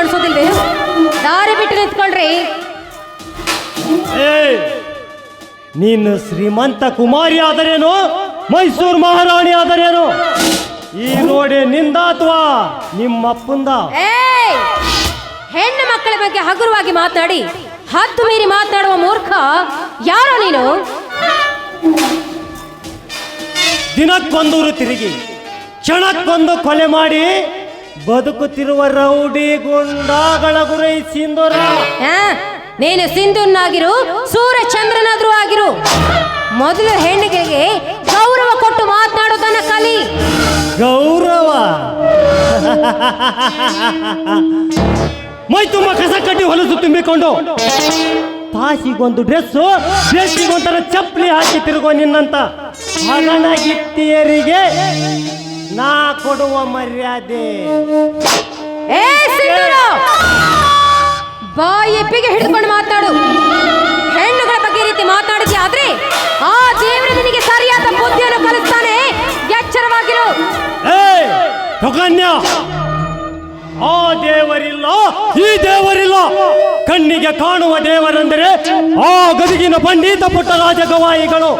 ಕಾಣಿಸೋದಿಲ್ವೇ? ದಾರಿ ಬಿಟ್ಟು ನಿಂತ್ಕೊಳ್ರಿ ನೀನು ಶ್ರೀಮಂತ ಕುಮಾರಿ ಆದರೇನು? ಮೈಸೂರು ಮಹಾರಾಣಿ ಆದರೇನು? ಈ ನೋಡಿ ನಿಂದ ಅಥವಾ ನಿಮ್ಮಪ್ಪಂದ ಹೆಣ್ಣು ಮಕ್ಕಳ ಬಗ್ಗೆ ಹಗುರವಾಗಿ ಮಾತಾಡಿ ಹತ್ತು ಮೀರಿ ಮಾತಾಡುವ ಮೂರ್ಖ ಯಾರೋ ನೀನು? ದಿನಕ್ಕೊಂದೂರು ತಿರುಗಿ ಕ್ಷಣಕ್ಕೊಂದು ಕೊಲೆ ಮಾಡಿ ಬದುಕುತ್ತಿರುವ ರೌಡಿ ಗುಂಡಾಗಳ ಗುರೈ ಸಿಂಧೂರ. ಆ, ನೀನು ಸಿಂಧುನಾಗಿರು ಸೂರ್ಯಚಂದ್ರನಾದ್ರೂ ಆಗಿರು. ಮೊದಲು ಹೆಣ್ಣಿಗೆ ಗೌರವ ಕೊಟ್ಟು ಮಾತನಾಡೋದನ್ನ ಕಲಿ. ಗೌರವ. ಮೈ ತುಂಬ ಕಸ ಕಟ್ಟಿ ಹೊಲಸು ತುಂಬಿಕೊಂಡು. ತಾಸಿಗೊಂದು ಡ್ರೆಸ್ಸು ಡ್ರೆಸ್ಸಿಗೊಂಥರ ಚಪ್ಪಲಿ ಹಾಕಿ ತಿರುಗೋ ನಿನ್ನಂತ. ಮಗನಗಿತ್ತಿಯರಿಗೆ ನಾ ಕೊಡುವ ಮರ್ಯಾದೆ. ಏ ಸಿಂಧೂರ! ಎಪ್ಪಿಗೆ ಹಿಡಿದುಕೊಂಡು ಮಾತಾಡು. ಹೆಣ್ಣುಗಳ ಬಗ್ಗೆ ಈ ರೀತಿ ಮಾತಾಡಿದ್ಯಾ ಆದ್ರೆ ಆ ದೇವರು ನಿನಗೆ ಸರಿಯಾದ ಬುದ್ಧಿಯನ್ನು ಕಲಿಸ್ತಾನೆ. ಎಚ್ಚರವಾಗಿರು. ಏ ಆ ದೇವರಿಲ್ಲ ಈ ದೇವರಿಲ್ಲ. ಕಣ್ಣಿಗೆ ಕಾಣುವ ದೇವರೆಂದರೆ ಆ ಗದಗಿನ ಪಂಡಿತ ಪುಟ್ಟ ರಾಜಗವಾಯಿಗಳು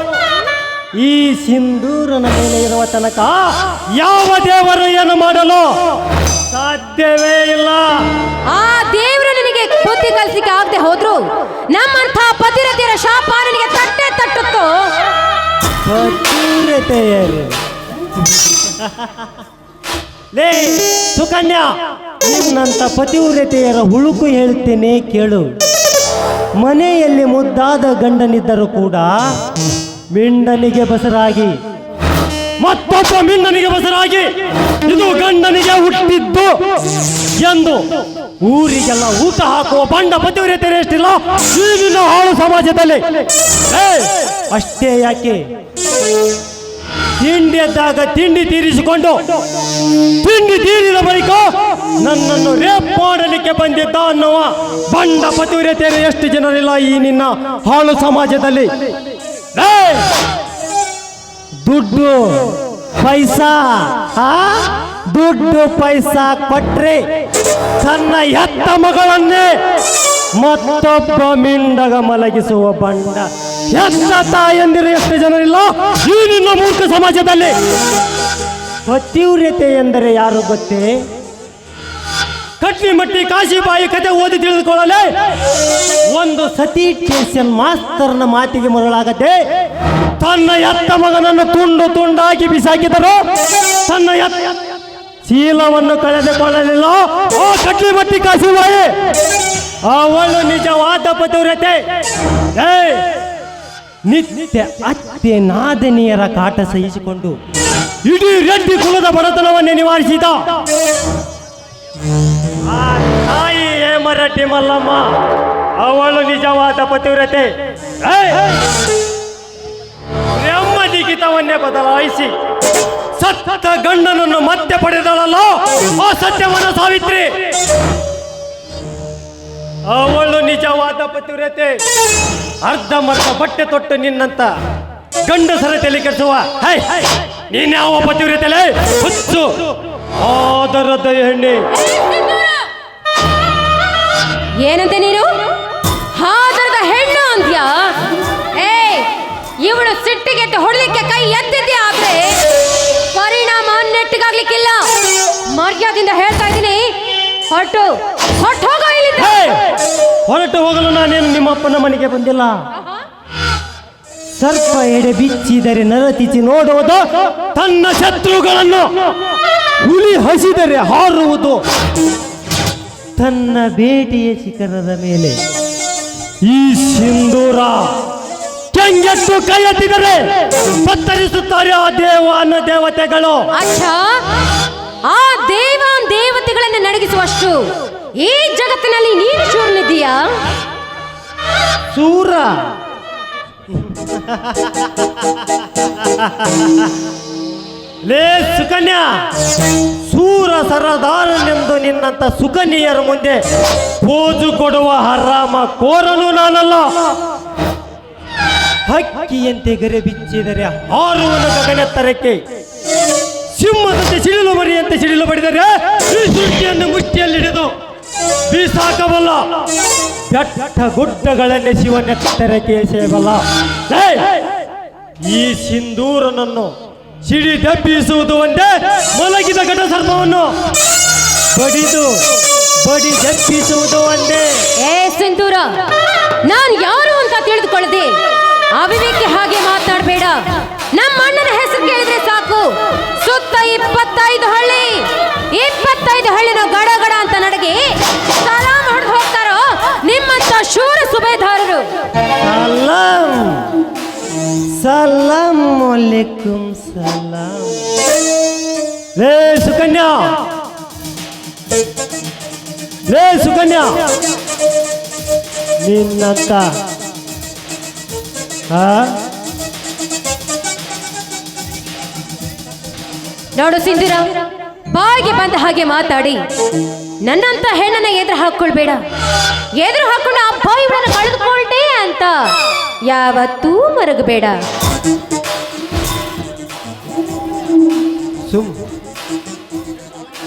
ಈ ಸಿಂಧೂರನ ಮೇಲೆ ಇರುವ ತನಕ ಯಾವ ದೇವರು ಏನು ಮಾಡಲು ಸಾಧ್ಯವೇ ಇಲ್ಲ. ಆ ದೇವರು ನಿನಗೆ ಬುದ್ಧಿ ಕಲಿಸಲಿಕ್ಕೆ ಆಗದೆ ಹೋದ್ರು? ನಮ್ಮಂಥ ಪತಿರತಿಯರ ಶಾಪ ನಿನಗೆ ತಟ್ಟೆ ತಟ್ಟುತ್ತೋ? ಪತಿವ್ರತೆಯರು ಲೇ ಸುಕನ್ಯಾ ನಿನ್ನಂತ ಪತಿವ್ರತೆಯರ ಹುಳುಕು ಹೇಳ್ತೇನೆ ಕೇಳು. ಮನೆಯಲ್ಲಿ ಮುದ್ದಾದ ಗಂಡನಿದ್ದರೂ ಕೂಡ ಮಿಂಡನಿಗೆ ಬಸರಾಗಿ. ಮತ್ತೊಬ್ಬ ಮಿಂಡನಿಗೆ ಬಸರಾಗಿ. ಇದು ಗಂಡನಿಗೆ ಹುಟ್ಟಿದ್ದು ಎಂದು ಊರಿಗೆಲ್ಲ ಊಟ ಹಾಕುವ ಬಂಡ ಪತಿವ್ರತೆ ಎಷ್ಟಿಲ್ಲ ಈಗಿನ ಹಾಳು ಸಮಾಜದಲ್ಲಿ. ಅಷ್ಟೇ ಯಾಕೆ? ತಿಂಡಿ ಎದ್ದಾಗ ತಿಂಡಿ ತೀರಿಸಿಕೊಂಡು ತಿಂಡಿ ತೀರಿದ ಬಳಿಕ ನನ್ನನ್ನು ರೇಪ್ ಮಾಡಲಿಕ್ಕೆ ಬಂದಿದ್ದ ಅನ್ನುವ ಬಂಡ ಪತಿವ್ರತೆಯರು ಎಷ್ಟು ಜನರಿಲ್ಲ ಈ ನಿನ್ನ ಹಾಳು ಸಮಾಜದಲ್ಲಿ! ದುಡ್ಡು, ಪೈಸಾ, ಆ? ದುಡ್ಡು, ಪೈಸಾ ಕೊಟ್ರೆ ತನ್ನ ಎತ್ತ ಮಗಳನ್ನೇ ಮತ್ತೊಬ್ಬ ಮಿಂಡಗ ಮಲಗಿಸುವ ಬಂಡ. ಎಷ್ಟ ತಾಯಂದಿರು ಎಷ್ಟು ಜನರಿಲ್ಲ? ಈ ನಿನ್ನ ಮೂರ್ಖ ಸಮಾಜದಲ್ಲಿ. ಪತಿವ್ರತೆ ಎಂದರೆ ಯಾರು ಗೊತ್ತೇ? ಕಟ್ಲಿ ಮಟ್ಟಿ ಕಾಶಿಬಾಯಿ ಕತೆ ಓದಿ ತಿಳಿದುಕೊಳ್ಳಲೆ. ಒಂದು ಸತಿ ಟೇಷನ್ ಮಾಸ್ತರ್ನ ಮಾತಿಗೆ ಮರಳಾಗದೆ ತನ್ನ ಎತ್ತ ಮಗನನ್ನು ತುಂಡು ತುಂಡಾಗಿ ಬಿಸಾಕಿದರು. ತನ್ನ ಎತ್ತ ಶೀಲವನ್ನು ಕಳೆದುಕೊಳ್ಳಲಿಲ್ಲ. ಓ ಕಟ್ಲಿ ಮಟ್ಟಿ ಕಾಶಿಬಾಯಿ, ಅವಳು ನಿಜವಾದ ಪತಿವ್ರತೆ. ನಿತ್ಯ ಅತ್ತೆ ನಾದನಿಯರ ಕಾಟ ಸಹಿಸಿಕೊಂಡು ಇಡೀ ರೆಡ್ಡಿ ಕುಲದ ಬಡತನವನ್ನೇ ನಿವಾರಿಸಿದ ಆ ತಾಯಿ ಮರಟ್ಟಿ ಮಲ್ಲಮ್ಮ, ಅವಳು ನಿಜವಾದ ಪತಿವ್ರತೆ. ಗೀತವನ್ನೇ ಬದಲಾಯಿಸಿ, ಸತ್ತ ಗಂಡನನ್ನು ಮತ್ತೆ ಪಡೆದಳಲ್ಲ ಆ ಸತ್ಯವನ ಸಾವಿತ್ರಿ. ಅವಳು ನಿಜವಾದ ಪತಿವ್ರತೆ. ಅರ್ಧಮರ್ಧ ಬಟ್ಟೆ ತೊಟ್ಟು ನಿನ್ನಂತ ಗಂಡಸರ ತಲೆ ಕೆಡಿಸುವ. ಹೈ ನೀನ್ ಯಾವ ಪತಿವ್ರತೆಲೆ? ಹುಚ್ಚು. ಆದರದ ಹೆಣ್ಣೆ. ಏನಂತೆ ನೀನು? ಆದರದ ಹೆಣ್ಣು ಅಂತ್ಯಾ ಏ ಇವಳು ಸಿಟ್ಟಿಗೆದ್ದು ಹೊಡಲಿಕ್ಕೆ ಕೈ ಎತ್ತಿದ್ದೆ ಆದ್ರೆ? ಪರಿಣಾಮ ನೆಟ್ಟಿಗಾಗ್ಲಿಕ್ಕಿಲ್ಲ. ಮರ್ಯಾದಿಂದ ಹೇಳ್ತಾ ಇದ್ದೀನಿ. ಹೊಟ್ಟು ಹೊಟ್ಟು ಹೋಗೋ ಇಲ್ಲಿಂದ! ಹೊರಟು ಹೋಗಲು ನಾನೇನು ನಿಮ್ಮಪ್ಪನ ಮನೆಗೆ ಬಂದಿಲ್ಲ? ಸರ್ಪ ಎಡೆ ಬಿಚ್ಚಿದರೆ ನರತಿಚಿ ನೋಡುವುದು ತನ್ನ ಶತ್ರುಗಳನ್ನು ಹುಲಿ ಹಸಿದರೆ ಹಾರುವುದು ತನ್ನ ಬೇಟೆಯ ಶಿಖರದ ಮೇಲೆ. ಈ ಸಿಂಧೂರ ಕೆಂಗೆಟ್ಟು ಕೈ ಎತ್ತಿದರೆ ಪತ್ತರಿಸುತ್ತಾರೆ ಆ ದೇವಾನ ದೇವತೆಗಳು. ಅಚ್ಚಾ ಆ ದೇವ ದೇವತೆಗಳನ್ನ ನಡಗಿಸುವಷ್ಟು ಈ ಜಗತ್ತಿನಲ್ಲಿ ನೀನು ಶೂರ್ನಿದ್ದೀಯಾ? ಸೂರ ಲೇ ಸುಕನ್ಯಾ, ಸೂರ ಸರದಾರನೆಂದು ನಿನ್ನಂತ ಸುಕನ್ಯರ ಮುಂದೆ ಪೋಜು ಕೊಡುವ ಹರಾಮ ಕೋರನು ನಾನಲ್ಲ. ಹಕ್ಕಿಯಂತೆ ಗರೆ ಬಿಚ್ಚಿದರೆ ಹಾರುವನ ಗಗನೆತ್ತರಕ್ಕೆ ಸಿಂಹದಂತೆ ಸಿಡಿಲು ಮರಿಯಂತೆ ಸಿಡಿಲು ಬಡಿದರೆ ಈ ಸೃಷ್ಟಿಯನ್ನು ಮುಷ್ಟಿಯಲ್ಲಿ ಹಿಡಿದು ಬೀಸಾಕಬಲ್ಲ ಬೆಟ್ಟ ಗುಡ್ಡಗಳನ್ನೇ ಶಿವನೆತ್ತರಕ್ಕೆ ಎಸೆಯಬಲ್ಲ ಲೇ, ಈ ಸಿಂಧೂರನನ್ನು ಸಿಡಿ ದಬ್ಬಿಸುವುದು ಒಂದೇ ಮಲಗಿದ ಘಟ ಸರ್ಪವನ್ನು. ಬಡಿದು ಬಡಿ ದಬ್ಬಿಸುವುದು ಒಂದೇ. ಏ ಸಿಂಧೂರ ನಾನು ಯಾರು ಅಂತ ತಿಳಿದುಕೊಳ್ಳದೆ? ಅವಿವೇಕಿ ಹಾಗೆ ಮಾತಾಡಬೇಡ. ನಮ್ಮ ಅಣ್ಣನ ಹೆಸರು ಕೇಳಿದ್ರೆ ಸಾಕು. ಸುತ್ತ ಇಪ್ಪತ್ತೈದು ಹಳ್ಳಿ ಇಪ್ಪತ್ತೈದು ಹಳ್ಳಿನ ಗಡ ಗಡ ಅಂತ ನಡಗೆ ಸಲಾಂ ಸಲಾಂ ಅಲೈಕುಂ salam. ಲೇ ಸುಕನ್ಯಾ ಲೇ ಸುಕನ್ಯಾ ನಿನ್ನಂತ ha? ನೋಡು ಸಿಂಧೂರ, ಬಾಯಿಗೆ ಬಂದ ಹಾಗೆ ಮಾತಾಡಿ. ನನ್ನಂತ ಹೆಣ್ಣನ್ನ ಎದುರು ಹಾಕೊಳ್ಬೇಡ ಎದುರು ಹಾಕೊಂಡು ಆ ಬಾಯಿ ಕಳೆದುಕೊಳ್ಟೆ ಅಂತ. ಯಾವತ್ತೂ ಮರಗಬೇಡ.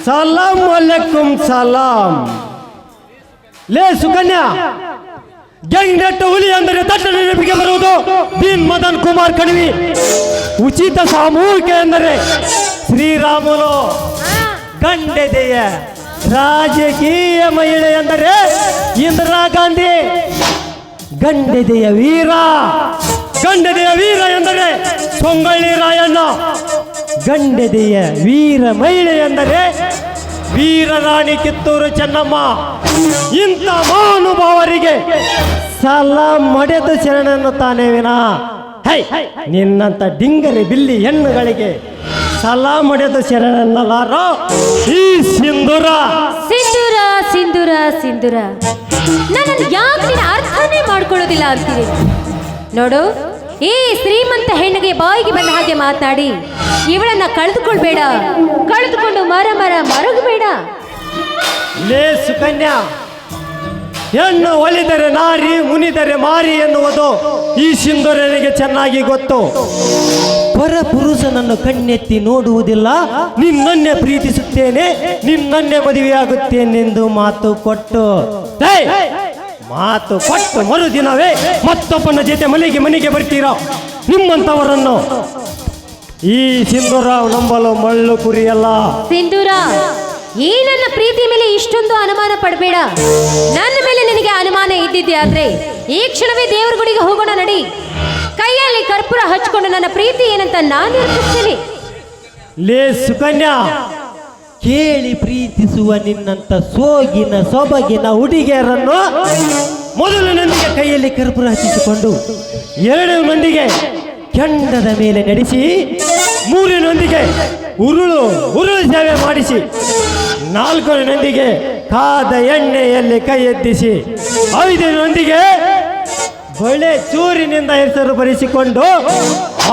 ಸಲಾಂ ಅಲೈಕುಂ ಸಲಾಂ. ಲೇ ಸುಕನ್ಯಾ. ಗೆಂಗೆಟ್ಟ ಹುಲಿ ಅಂದರೆ ತಟ್ಟ ನೆನಪಿಗೆ ಬರುವುದು. ದೀನ್ ಮದನ್ ಕುಮಾರ್ ಕಣಿವಿ. ಉಚಿತ ಸಾಮೂಹಿಕ ಎಂದರೆ ಶ್ರೀರಾಮುಲು. ಗಂಡೆದೆಯ ರಾಜಕೀಯ ಮಹಿಳೆ ಎಂದರೆ ಇಂದಿರಾ ಗಾಂಧಿ. ಗಂಡೆದೆಯ ವೀರ, ಗಂಡದೆಯ ವೀರ ಎಂದರೆ ಸೊಂಗಳ್ಳಿ ರಾಯಣ್ಣ. ಗಂಡದೆಯ ವೀರ ಮಹಿಳೆ ಎಂದರೆ ವೀರರಾಣಿ ಕಿತ್ತೂರು ಚೆನ್ನಮ್ಮ. ಇಂಥ ಮಹಾನುಭಾವರಿಗೆ ಸಾಲ ಮಡೆದು ಶರಣೆನ್ನುತ್ತಾನೆ ವಿನ. ಹೈ ನಿನ್ನಂತ ಡಿಂಗರಿ ಬಿಲ್ಲಿ ಹೆಣ್ಣುಗಳಿಗೆ ಸಾಲ ಮಡೆದು ಶರಣೆನ್ನಲಾರೋ ಈ ಸಿಂಧುರ. ಸಿಂಧೂರ ಸಿಂಧೂರ ಸಿಂಧೂರ. ನನ್ನನ್ನು ಯಾಕೆ ನೀನು ಅರ್ಥನೇ ಮಾಡ್ಕೊಳ್ಳೋದಿಲ್ಲ ಅಂತೀರಿ. ನೋಡು ಏ ಶ್ರೀಮಂತ ಹೆಣ್ಣಿಗೆ ಬಾಯಿಗೆ ಬಂದ ಹಾಗೆ ಮಾತಾಡಿ ಇವಳನ್ನ ಕಳೆದುಕೊಳ್ಬೇಡ. ಕಳೆದುಕೊಂಡು ಮರ ಮರ ಮರಗಬೇಡ. ಲೇ ಸುಕನ್ಯಾ ಹೆಣ್ಣು ಒಲಿದರೆ ನಾರಿ ಮುನಿದರೆ ಮಾರಿ ಎನ್ನುವುದು ಈ ಸಿಂಧುರನಿಗೆ ಚೆನ್ನಾಗಿ ಗೊತ್ತು. ಪರ ಪುರುಷನನ್ನು ಕಣ್ಣೆತ್ತಿ ನೋಡುವುದಿಲ್ಲ ನಿನ್ನನ್ನೇ ಪ್ರೀತಿಸುತ್ತೇನೆ ನಿನ್ನನ್ನೇ ಮದುವೆಯಾಗುತ್ತೇನೆಂದು ಮಾತು ಕೊಟ್ಟು! ಮಾತು ಕೊಟ್ಟು ಮರುದಿನವೇ ಮತ್ತೊಬ್ಬನ ಜೊತೆ ಮನೆಗೆ ಮನೆಗೆ ಬರ್ತೀರಾ? ನಿಮ್ಮಂತವರನ್ನು ಈ ಸಿಂಧುರಾವ್ ನಂಬಲು ಮಳ್ಳು ಕುರಿಯಲ್ಲ. ಸಿಂಧೂರ ಈ ನನ್ನ ಪ್ರೀತಿ ಮೇಲೆ ಇಷ್ಟೊಂದು ಅನುಮಾನ ಪಡಬೇಡ. ನನ್ನ ಮೇಲೆ ನಿನಗೆ ಅನುಮಾನ ಇದ್ದಿದ್ದೆ ಆದ್ರೆ ಈ ಕ್ಷಣವೇ ದೇವರ ಗುಡಿಗೆ ಹೋಗೋಣ ನಡಿ. ಕೈಯಲ್ಲಿ ಕರ್ಪೂರ ಹಚ್ಕೊಂಡು ನನ್ನ ಪ್ರೀತಿ ಏನಂತ ನಾನು ಲೇ ಸುಕನ್ಯಾ ಕೇಳಿ ಪ್ರೀತಿಸುವ ನಿನ್ನಂತ ಸೋಗಿನ ಸೊಬಗಿನ ಹುಡುಗಿಯರನ್ನು ಮೊದಲಿನೊಂದಿಗೆ ಕೈಯಲ್ಲಿ ಕರ್ಪೂರ ಹಚ್ಚಿಸಿಕೊಂಡು ಎರಡನೊಂದಿಗೆ ಕೆಂಡದ ಮೇಲೆ ನಡೆಸಿ, ಮೂರಿನೊಂದಿಗೆ ಉರುಳು ಉರುಳು ಸೇವೆ ಮಾಡಿಸಿ, ನಾಲ್ಕರನೊಂದಿಗೆ ಕಾದ ಎಣ್ಣೆಯಲ್ಲಿ ಕೈ ಎತ್ತಿಸಿ ಐದರೊಂದಿಗೆ ಬಳೆ ಚೂರಿನಿಂದ ಹೆಸರು ಬರೆಸಿಕೊಂಡು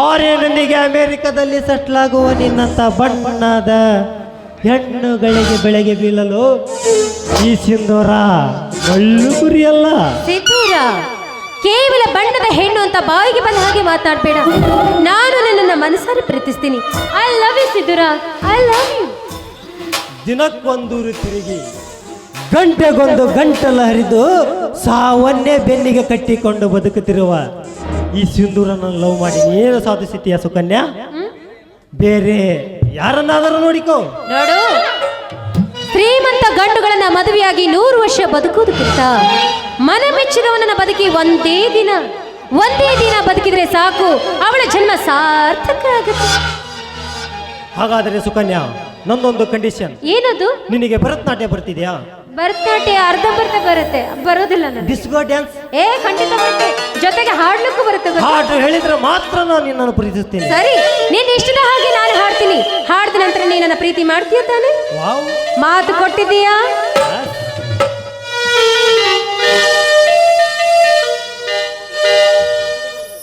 ಆರೇನೊಂದಿಗೆ ಅಮೆರಿಕದಲ್ಲಿ ಸಟ್ಲಾಗುವ ನಿನ್ನಂತ ಬಣ್ಣದ ಹೆಣ್ಣುಗಳಿಗೆ ಬೆಳಗ್ಗೆ ಬೀಳಲು ಈ ಸಿಂಧೂರ ಒಳ್ಳು ಗುರಿಯಲ್ಲ ಸಿಂಧೂರ? ಕೇವಲ ಬಣ್ಣದ ಹೆಣ್ಣು ಅಂತ ಬಾಯಿಗೆ ಬಂದ ಹಾಗೆ ಮಾತಾಡಬೇಡ. ನಾನು ನಿನ್ನನ್ನು ಮನಸಾರೆ ಪ್ರೀತಿಸ್ತೀನಿ. I love you Sindhura. I love you ದಿನಕ್ಕೊಂದೂರು ತಿರುಗಿ ಗಂಟೆಗೊಂದು ಗಂಟಲು ಹರಿದು ಸಾವನ್ನೇ ಬೆನ್ನಿಗೆ ಕಟ್ಟಿಕೊಂಡು ಬದುಕುತ್ತಿರುವ ಈ ಸಿಂಧೂರನ್ನು ಲವ್ ಮಾಡಿ ಏನು ಸಾಧಿಸುತ್ತೀಯ ಸುಕನ್ಯಾ. ಬೇರೆ ಯಾರನ್ನಾದರೂ ನೋಡಿಕೋ. ನೋಡು. ಶ್ರೀಮಂತ ಗಂಡುಗಳನ್ನ ಮದುವೆಯಾಗಿ ನೂರು ವರ್ಷ ಬದುಕುವುದಕ್ಕಿಂತ ಮನ ಮೆಚ್ಚಿದವನನ್ನ ಬದುಕಿ ಒಂದೇ ದಿನ ಒಂದೇ ದಿನ ಬದುಕಿದ್ರೆ ಸಾಕು. ಅವಳ ಜನ್ಮ ಸಾರ್ಥಕ ಆಗುತ್ತೆ ಹಾಗಾದರೆ ಸುಕನ್ಯಾ ನಂದೊಂದು ಕಂಡೀಷನ್ ಏನದು? ನಿನಗೆ ಭರತನಾಟ್ಯ ಬರ್ತಿದ್ಯಾ? ಬರ್ತಾಟಿ ಅರ್ಧ ಬರ್ತ ಬರುತ್ತೆ. ಬರೋದಿಲ್ಲ ಡಿಸ್ಕೋ ಡ್ಯಾನ್ಸ್ ಏ ಖಂಡಿತ ಬರುತ್ತೆ. ಜೊತೆಗೆ ಹಾಡ್ಲಿಕ್ಕೂ ಬರುತ್ತೆ ಹಾಡು ಹೇಳಿದ್ರೆ ಮಾತ್ರ ನಾನು ನಿನ್ನನ್ನು ಪ್ರೀತಿಸ್ತೇನೆ ಸರಿ ನೀನ್ ಇಷ್ಟದ ಹಾಗೆ ನಾನು ಹಾಡ್ತೀನಿ. ಹಾಡಿದ ನಂತರ ನೀ ಪ್ರೀತಿ ಮಾಡ್ತೀಯ ತಾನೆ? ಮಾತು ಕೊಟ್ಟಿದ್ದೀಯಾ?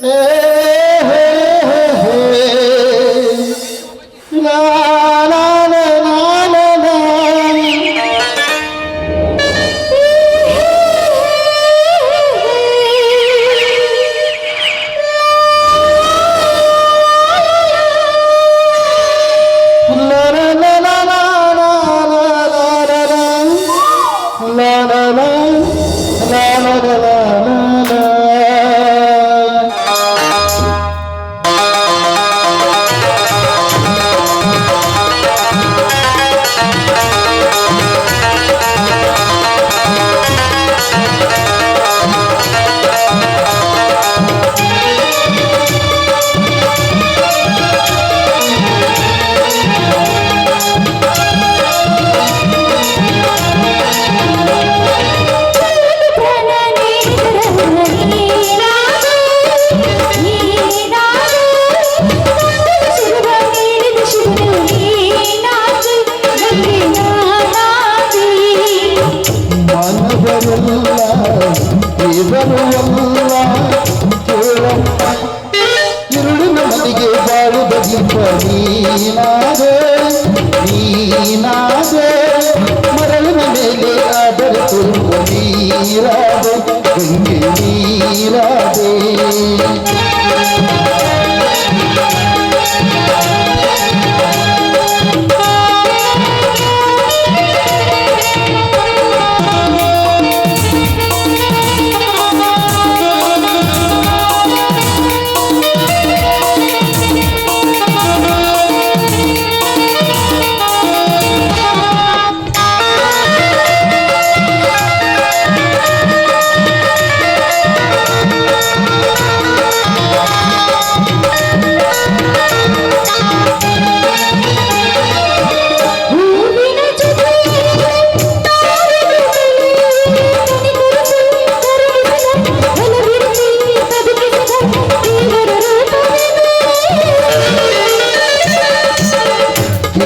ಏ நீராதே நீராதே.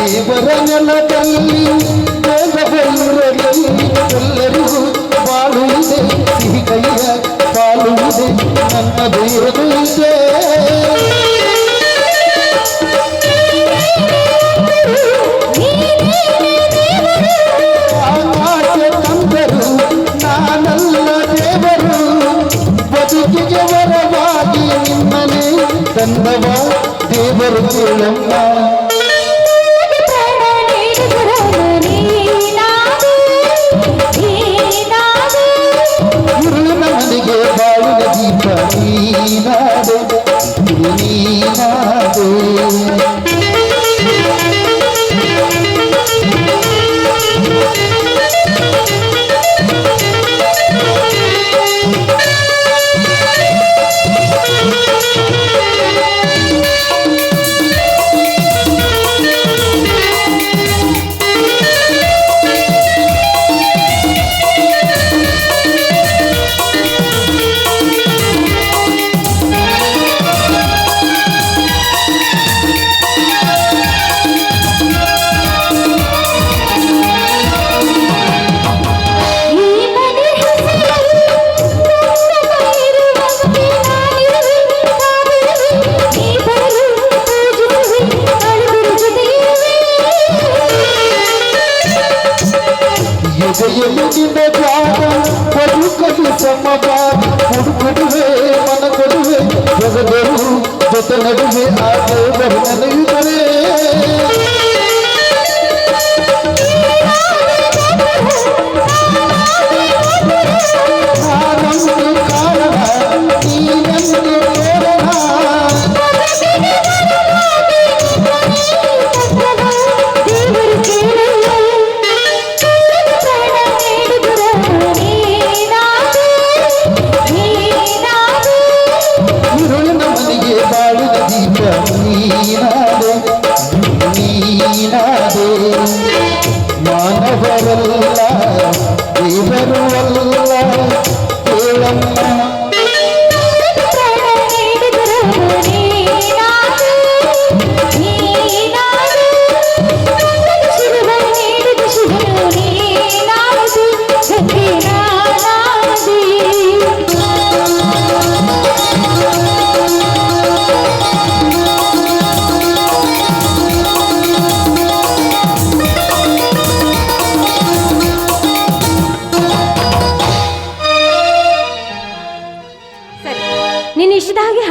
ದೇವರ ನೆಲದಲ್ಲಿ ದೇವರಲ್ಲಿ ಎಲ್ಲರಿಗೂ ಬಾಳುವುದೇ ಸಿಹಿ ಕೈಯ ಬಾಳುವುದೇ ನನ್ನ ದೇವದೈತೆ தந்தவா தேவர் திருளம்மா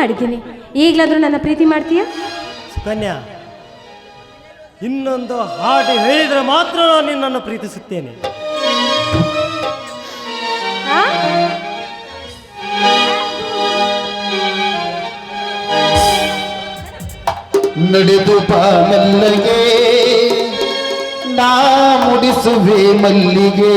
ಹಾಡಿದ್ದೀನಿ. ಈಗಲಾದರೂ ನನ್ನ ಪ್ರೀತಿ ಮಾಡ್ತೀಯಾ? ಸುಕನ್ಯಾ ಇನ್ನೊಂದು ಹಾಡು ಹೇಳಿದ್ರೆ ಮಾತ್ರ ನಿನ್ನನ್ನು ಪ್ರೀತಿಸುತ್ತೇನೆ. ನಡೆದು ಮಲ್ಲಿಗೆ ನಾ ಮುಡಿಸುವೆ ಮಲ್ಲಿಗೆ.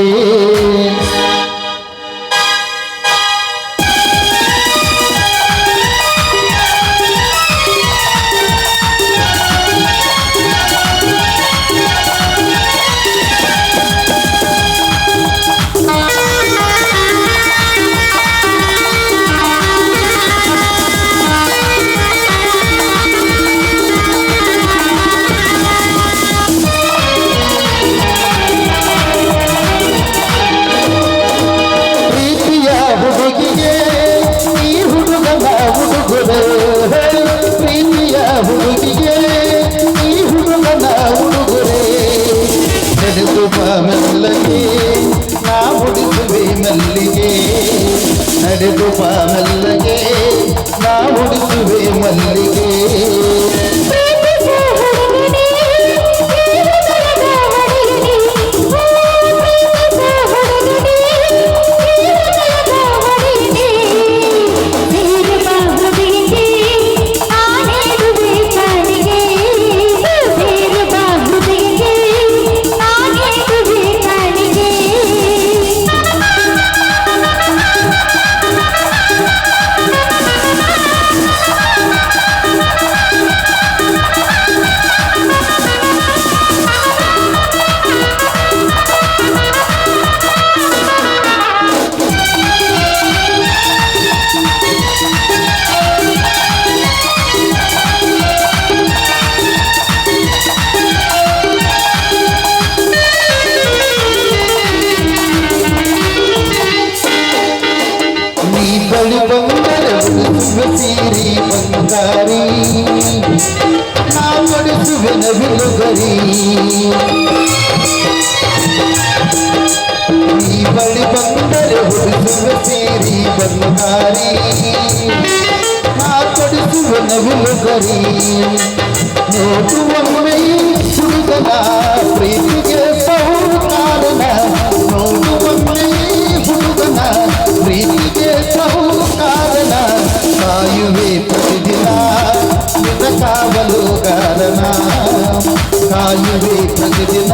ಪ್ರತಿದಿನ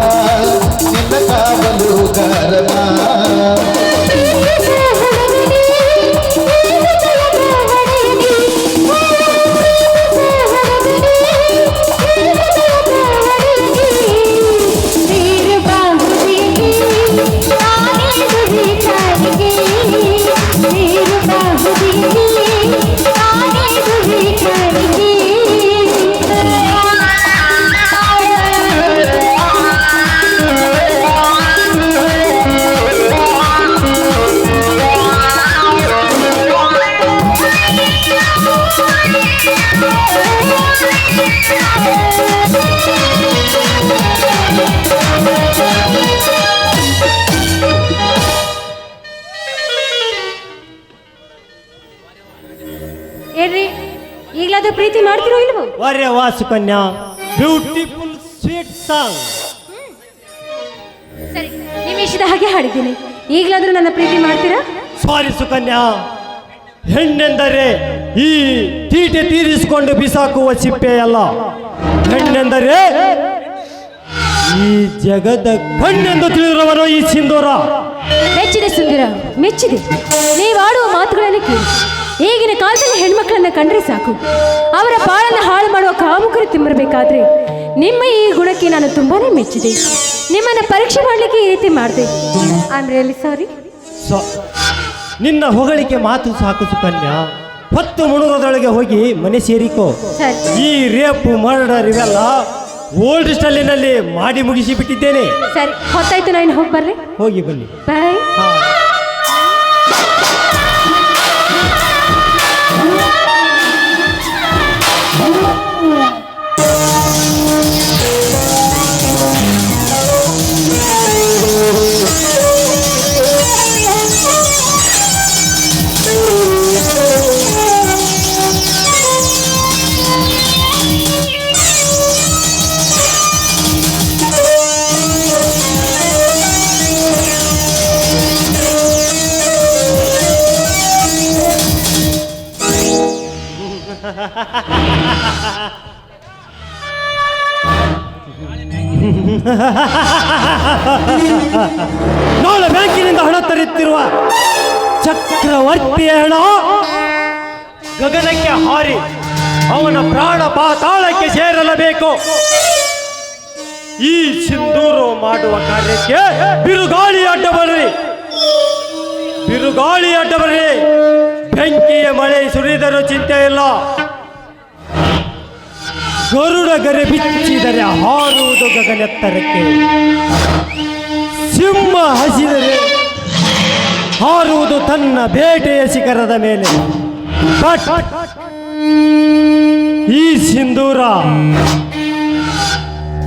ನಿನ್ನ ಕಾವಲು ಏನ್ರಿ ಮಾಡ್ತಿರೋ ಇಲ್ವೋ? ವರ್ಯ ವಾಸುಕನ್ಯಾ ಬ್ಯೂಟಿಫುಲ್ ಸ್ವೀಟ್ ಸಾಂಗ್ ಸರಿ ನಿಮಿಷದ ಹಾಗೆ ಹಾಡಿದ್ದೀನಿ. ಈಗಲಾದ್ರೂ ನನ್ನ ಪ್ರೀತಿ ಮಾಡ್ತೀರಾ? ಸಾರಿ ಸುಕನ್ಯಾ. ಹೆಣ್ಣೆಂದರೆ ಈ ತೀಟೆ ತೀರಿಸಿಕೊಂಡು ಬಿಸಾಕುವ ಸಿಪ್ಪೆ ಅಲ್ಲ. ಹೆಣ್ಣೆಂದರೆ ಈ ಜಗದ ಕಣ್ಣೆಂದು ತಿಳಿದಿರುವನು ಈ ಸಿಂಧೂರ. ಮೆಚ್ಚಿದೆ ಸುಂದರ ಮೆಚ್ಚಿದೆ. ನೀವು ಆಡುವ ಮಾತುಗಳನ್ನು ಕೇಳಿ. ಈಗಿನ ಕಾಲದಲ್ಲಿ ಹೆಣ್ಮಕ್ಳನ್ನ ಕಂಡ್ರೆ ಸಾಕು. ಅವರ ಬಾಳನ್ನ ಹಾಳು ಮಾಡುವ ಕಾಮುಕರು ತಿಮ್ಮರಬೇಕಾದ್ರೆ ನಿಮ್ಮ ಈ ಗುಣಕ್ಕೆ ನಾನು ತುಂಬಾನೇ ಮೆಚ್ಚಿದೆ. ನಿಮ್ಮನ್ನ ಪರೀಕ್ಷೆ ಮಾಡಲಿಕ್ಕೆ ಈ ರೀತಿ ಮಾಡಿದೆ. ರಿಯಲಿ ಸಾರಿ ನಿನ್ನ ಹೊಗಳಿಕೆ ಮಾತು ಸಾಕು ಸುಕನ್ಯಾ. ಹೊತ್ತು ಮುಳುಗೋದೊಳಗೆ ಹೋಗಿ ಮನೆ ಸೇರಿಕೋ. ಈ ರೇಪು ಮರ್ಡರ್ ಇವೆಲ್ಲ ಓಲ್ಡ್ ಸ್ಟೈಲಿನಲ್ಲಿ ಮಾಡಿ ಮುಗಿಸಿ ಬಿಟ್ಟಿದ್ದೇನೆ. ಸರಿ ಹೊತ್ತಾಯ್ತು ನಾನು ಹೋಗಿ ಬರ್ರಿ. ಹೋಗಿ ಬನ್ನಿ. ಬಾಯ್ ನಾಳೆ ಬ್ಯಾಂಕಿನಿಂದ ಹಣ ತರುತ್ತಿರುವ ಚಕ್ರವರ್ತಿ ಹಣ. ಗಗನಕ್ಕೆ ಹಾರಿ. ಅವನ ಪ್ರಾಣ ಪಾತಾಳಕ್ಕೆ ಸೇರಲಬೇಕು. ಈ ಸಿಂಧೂರು ಮಾಡುವ ಕಾರ್ಯಕ್ಕೆ ಬಿರುಗಾಳಿ ಅಡ್ಡ ಬರ್ರಿ ಬಿರುಗಾಳಿ ಅಡ್ಡ ಬರ್ರಿ ಬೆಂಕಿಯ ಮಳೆ ಸುರಿದರೂ ಚಿಂತೆ ಇಲ್ಲ ಗರುಡ ಗರೆ ಬಿಚ್ಚಿದರೆ ಹಾರುವುದು ಗಗನೆತ್ತರಕ್ಕೆ. ಸಿಂಹ ಹಸಿದರೆ ಹಾರುವುದು ತನ್ನ ಬೇಟೆಯ ಶಿಖರದ ಮೇಲೆ. ಈ ಸಿಂಧೂರ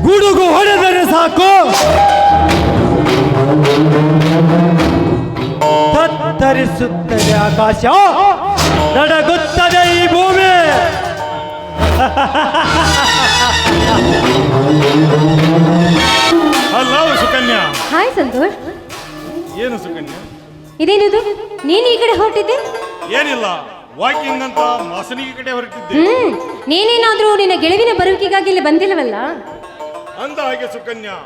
ಗುಡುಗು ಹೊಡೆದರೆ ಸಾಕು. ತತ್ತರಿಸುತ್ತದೆ ಆಕಾಶ. ನಡಗುತ್ತದೆ ಈ ಭೂಮಿ. ಅಲ್ಲ ಸುಕನ್ಯಾ. ಹಾಯ್ ಸಂತೋಷ್. ಏನು ಸುಕನ್ಯಾ? ಇದೇನಿದು? ನೀನು ಈ ಕಡೆ ಹೊರಟಿದ್ದೆ? ಏನಿಲ್ಲ ವಾಕಿಂಗ್ ಅಂತ ಮಾಸನಿಗೆ ಕಡೆ ಹೊರಟಿದ್ದೆ. ಹ್ಮ್ ನೀನೇನಾದ್ರೂ ನಿನ್ನ ಗೆಳವಿನ ಬರುವಿಕೆಗಾಗಿ ಇಲ್ಲಿ ಬಂದಿಲ್ಲವಲ್ಲ? ಅಂದ ಹಾಗೆ ಸುಕನ್ಯಾ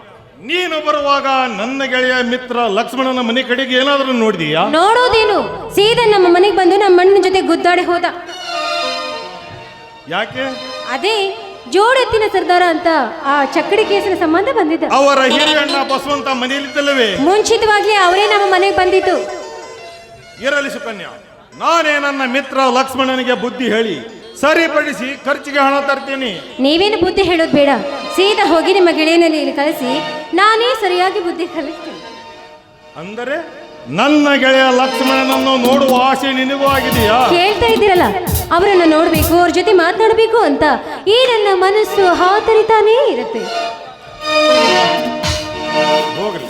ನೀನು ಬರುವಾಗ ನನ್ನ ಗೆಳೆಯ ಮಿತ್ರ ಲಕ್ಷ್ಮಣನ ಮನೆ ಕಡೆಗೆ ಏನಾದರೂ ನೋಡಿದೀಯಾ? ನೋಡೋದೇನು? ಸೀದಾ ನಮ್ಮ ಮನೆಗೆ ಬಂದು ನಮ್ಮ ಮಣ್ಣಿನ ಜೊತೆ ಗುದ್ದಾಡಿ ಹೋದ. ಯಾಕೆ? ಅದೇ ಜೋಡೆತ್ತಿನ ಸರ್ದಾರ ಅಂತ ಆ ಚಕ್ಕಡಿ ಕೇಸಿನ ಸಂಬಂಧ ಬಂದಿದ್ದ. ಅವರ ಹಿರಿಯಣ್ಣ ಬಸವಂತ ಮನೆಯಲ್ಲಿದ್ದಲ್ಲವೇ? ಮುಂಚಿತವಾಗಿ ಅವರೇ ನಮ್ಮ ಮನೆಗೆ ಬಂದಿತ್ತು ಇರಲಿ ಸುಕನ್ಯಾ ನಾನೇ ನನ್ನ ಮಿತ್ರ ಲಕ್ಷ್ಮಣನಿಗೆ ಬುದ್ಧಿ ಹೇಳಿ ಸರಿಪಡಿಸಿ ಖರ್ಚಿಗೆ ಹಣ ತರ್ತೀನಿ. ನೀವೇನು ಬುದ್ಧಿ ಹೇಳೋದು ಬೇಡ. ಸೀದಾ ಹೋಗಿ ನಿಮ್ಮ ಗೆಳೆಯನಲ್ಲಿ ಕಳಿಸಿ ನಾನೇ ಸರಿಯಾಗಿ ಬುದ್ಧಿ ಕಲಿಸ್ತೀನಿ. ಅಂದರೆ? ನನ್ನ ಗೆಳೆಯ ಲಕ್ಷ್ಮಣನನ್ನು ನೋಡುವ ಆಸೆ ನಿನಗೂ ಆಗಿದೆಯಾ? ಕೇಳ್ತಾ ಇದ್ದೀರಲ್ಲ ಅವರನ್ನ ನೋಡ್ಬೇಕು ಅವ್ರ ಜೊತೆ ಮಾತನಾಡಬೇಕು ಅಂತ. ಈ ನನ್ನ ಮನಸ್ಸು ಹಾತರಿತಾನೇ ಇರುತ್ತೆ. ಹೋಗ್ರಿ.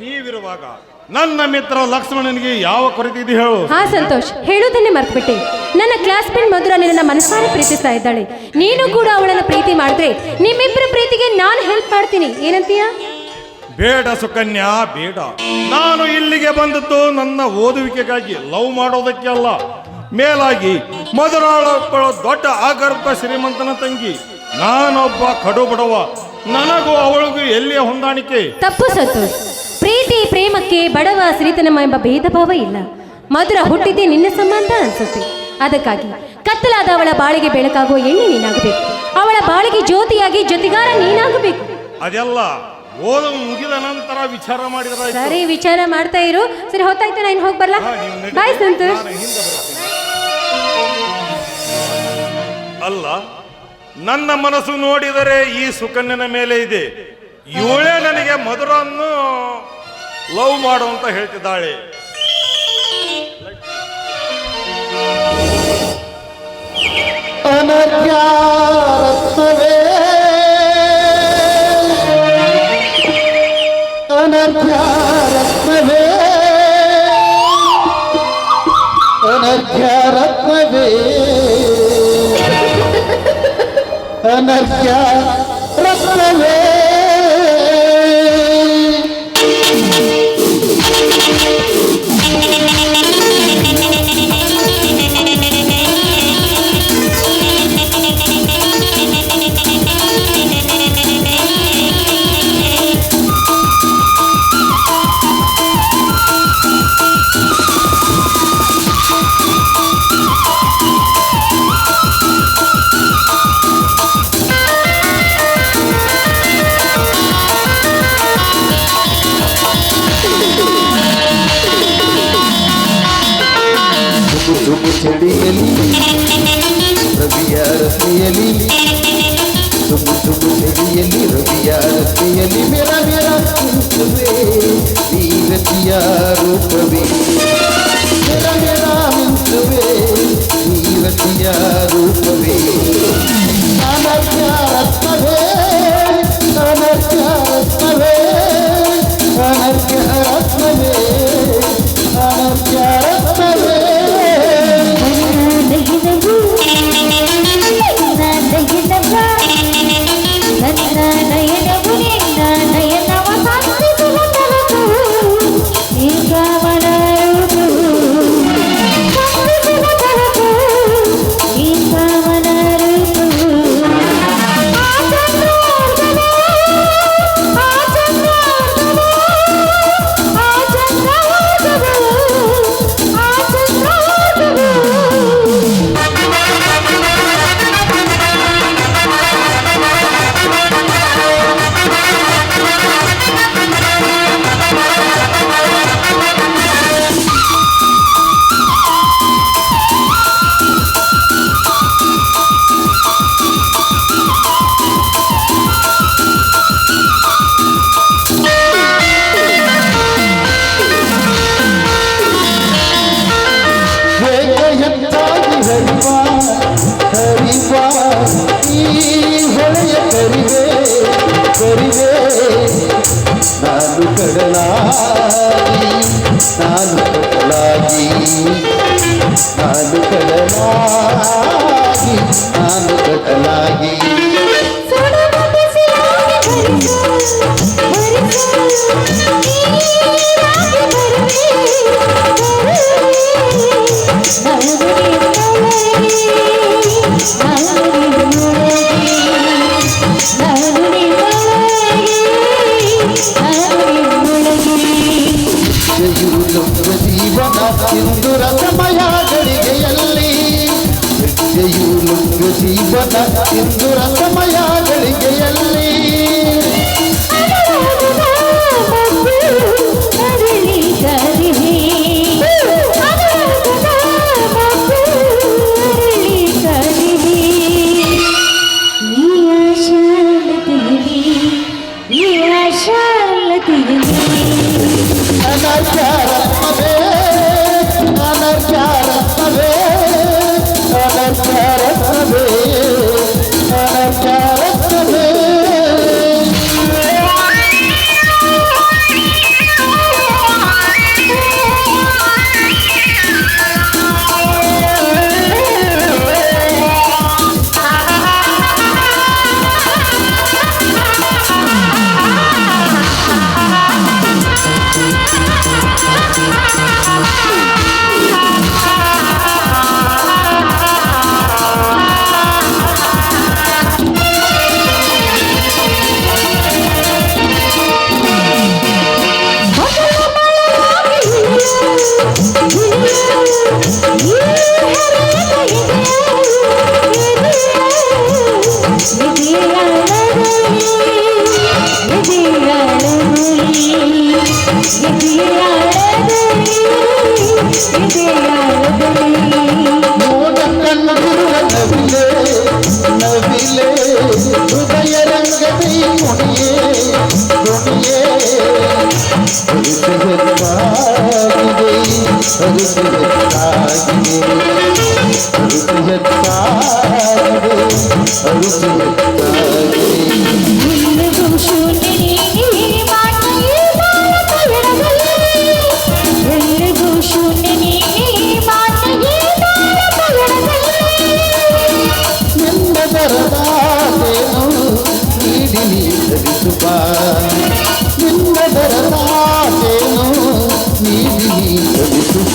ನೀವಿರುವಾಗ ನನ್ನ ಮಿತ್ರ ಲಕ್ಷ್ಮಣನಿಗೆ ಯಾವ ಕೊರತೆ ಇದೆ ಹೇಳು. ಹಾ ಸಂತೋಷ್ ಹೇಳೋದನ್ನೇ ಮರ್ತ್ಬಿಟ್ಟೆ. ನನ್ನ ಕ್ಲಾಸ್ ಫ್ರೆಂಡ್ ಮಧುರ ನಿನ್ನ ಮನಸ್ಸಾರೆ ಪ್ರೀತಿಸ್ತಾ ಇದ್ದಾಳೆ. ನೀನು ಕೂಡ ಅವಳನ್ನ ಪ್ರೀತಿ ಮಾಡಿದ್ರೆ ನಿಮ್ಮಿಬ್ಬರ ಪ್ರೀತಿಗೆ ನಾನು ಹೆಲ್ಪ್ ಮಾಡ್ತೀನಿ. ಏನಂತೀಯ? ಬೇಡ ಸುಕನ್ಯಾ ಬೇಡ. ನಾನು ಇಲ್ಲಿಗೆ ಬಂದದ್ದು ನನ್ನ ಓದುವಿಕೆಗಾಗಿ ಲವ್ ಮಾಡೋದಕ್ಕೆ ಅಲ್ಲ. ಮೇಲಾಗಿ ಮಧುರಾಳೊಬ್ಬಳು ದೊಡ್ಡ ಆಗರ್ಭ ಶ್ರೀಮಂತನ ತಂಗಿ. ನಾನೊಬ್ಬ ಕಡು ಬಡವ. ನನಗೂ ಅವಳಿಗೂ ಎಲ್ಲಿಯ ಹೊಂದಾಣಿಕೆ? ತಪ್ಪು ಸಂತೋಷ್ ಪ್ರೀತಿ ಪ್ರೇಮಕ್ಕೆ ಬಡವ ಸಿರಿತನಮ ಎಂಬ ಭೇದ ಭಾವ ಇಲ್ಲ. ಮಧುರ ಹುಟ್ಟಿದ್ದೇ ನಿನ್ನ ಸಂಬಂಧ ಅನ್ಸುತ್ತೆ. ಅದಕ್ಕಾಗಿ ಕತ್ತಲಾದ ಅವಳ ಬಾಳಿಗೆ ಬೆಳಕಾಗುವ ಎಣ್ಣೆ ನೀನಾಗಬೇಕು. ಅವಳ ಬಾಳಿಗೆ ಜ್ಯೋತಿಯಾಗಿ ಜೊತೆಗಾರ ನೀನಾಗಬೇಕು. ಅದೆಲ್ಲ ಓದು ಮುಗಿದ ನಂತರ ವಿಚಾರ ಮಾಡಿದ್ರೆ ಸರಿ ವಿಚಾರ ಮಾಡ್ತಾ ಇರು. ಸರಿ ಹೊತ್ತಾಯ್ತು ನಾನು ಹೋಗಿ ಬರ್ಲಾ? ಬಾಯ್ ಸಂತೋಷ್. ಅಲ್ಲ ನನ್ನ ಮನಸ್ಸು ನೋಡಿದರೆ ಈ ಸುಕನ್ಯನ ಮೇಲೆ ಇದೆ. ಇವಳೇ ನನಗೆ ಮಧುರನ್ನು ಲವ್ ಮಾಡು ಅಂತ ಹೇಳ್ತಿದ್ದಾಳೆ. ಅನರ್ಘ್ಯಾರತ್ನವೇ ಅನರ್ಘ್ಯಾರತ್ನವೇ ಅನರ್ಘ್ಯಾರತ್ನವೇ ಅನರ್ಘ್ಯ ರತ್ನವೇ ರಸ್ತೆಯಲ್ಲಿ ದುಮು ದುಮು ಚಳಿಯಲ್ಲಿ ರವಿಯ ರಸ್ತೆಯಲ್ಲಿ ಮೆರ ಮೆರ ಮಿಂಚುವೆ ನೀರತಿಯ ರೂಪವೇ ಮೆರ ಮೆರ ಮಿಂಚುವೆ ನೀರತಿಯ ರೂಪವೇ ಅನರ್ಘ್ಯ ರತ್ನವೇ ನಾನು ಇಂದು ರಸಮಯ ಗಳಿಗೆಯಲ್ಲಿ ಅನರ್ಚಾರತ್ಮವೇ ನಿನ್ನ ದರದಾಸೇನು ನೀಡಿ ನೀರಿಸುವ